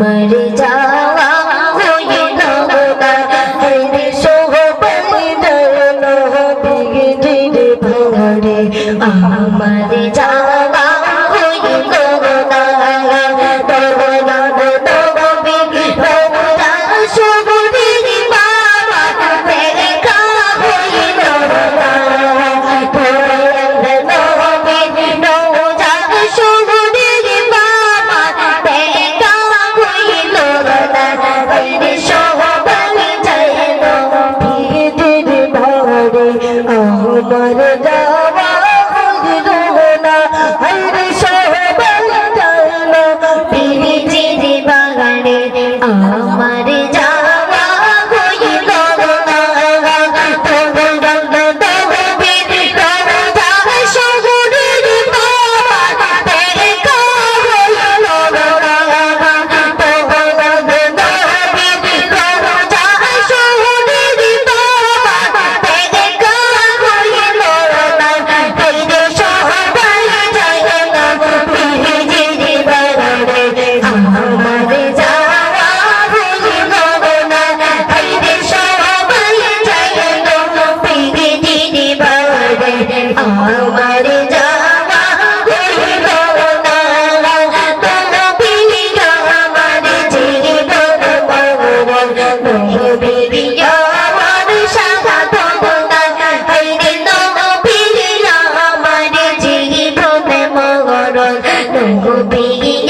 আমার যাওয়া হয়ে নবদা হেরে সোহবাই দরল হবে রে ভাঙরে আমার যাওয়া be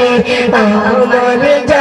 আমার